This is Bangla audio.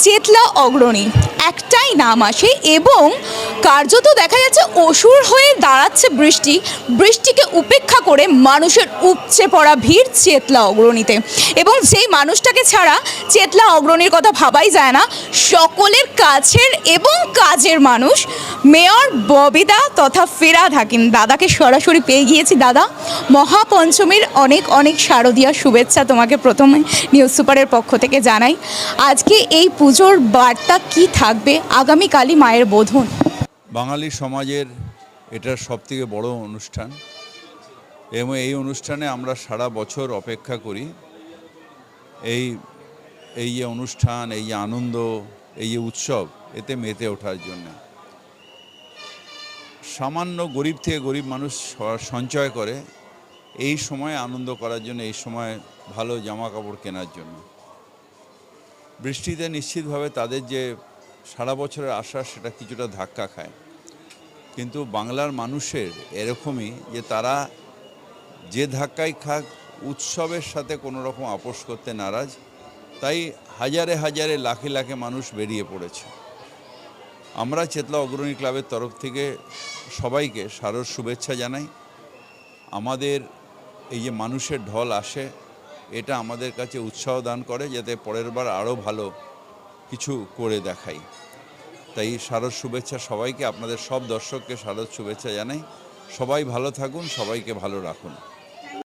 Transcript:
চেতলা অগ্রণী। একটাই নাম আসে এবং কার্যত দেখা যাচ্ছে অসুর হয়ে দাঁড়াচ্ছে বৃষ্টি। বৃষ্টিকে উপেক্ষা করে মানুষের উপচে পড়া ভিড় চেতলা অগ্রণীতে। এবং সেই মানুষটাকে ছাড়া চেতলা অগ্রণীর কথা ভাবাই যায় না। সকলের কাছের এবং কাজের মানুষ। মেয়র ববিদা তথা ফেরাদ হাকিম। দাদাকে সরাসরি পেয়ে গিয়েছি, দাদা। মহাপঞ্চমীর অনেক অনেক শারদীয় শুভেচ্ছা তোমাকে প্রথমে নিউজ সুপারের পক্ষ থেকে জানাই। আজকে এই পুজোর বার্তা কি থাকবে? আগামীকালই মায়ের বোধন। বাঙালি সমাজের এটা সবথেকে বড় অনুষ্ঠান। এবং এই অনুষ্ঠানে আমরা সারা বছর অপেক্ষা করি। এই এই যে অনুষ্ঠান, এই যে আনন্দ, এই যে উৎসব, এতে মেতে ওঠার জন্য। সামান্য গরিব থেকে গরিব মানুষ সঞ্চয় করে, এই সময় আনন্দ করার জন্য, এই সময় ভালো জামা কাপড় কেনার জন্য। বৃষ্টিতে নিশ্চিতভাবে তাদের যে সারা বছরের আশা সেটা কিছুটা ধাক্কা খায়। কিন্তু বাংলার মানুষের এরকমই যে তারা যে ধাক্কাই খাক, উৎসবের সাথে কোনো রকম আপোষ করতে নারাজ, তাই হাজারে হাজারে লাখে লাখে মানুষ বেরিয়ে পড়েছে। আমরা চেতলা অগ্রণী ক্লাবের তরফ থেকে সবাইকে সারর শুভেচ্ছা জানাই। আমাদের এই যে মানুষের ঢল আসে, এটা আমাদের কাছে উৎসাহ দান করে, যাতে পরের বার আরও ভালো কিছু করে দেখাই। তাই শারদ শুভেচ্ছা সবাইকে, আপনাদের সব দর্শককে শারদ শুভেচ্ছা জানাই। সবাই ভালো থাকুন, সবাইকে ভালো রাখুন।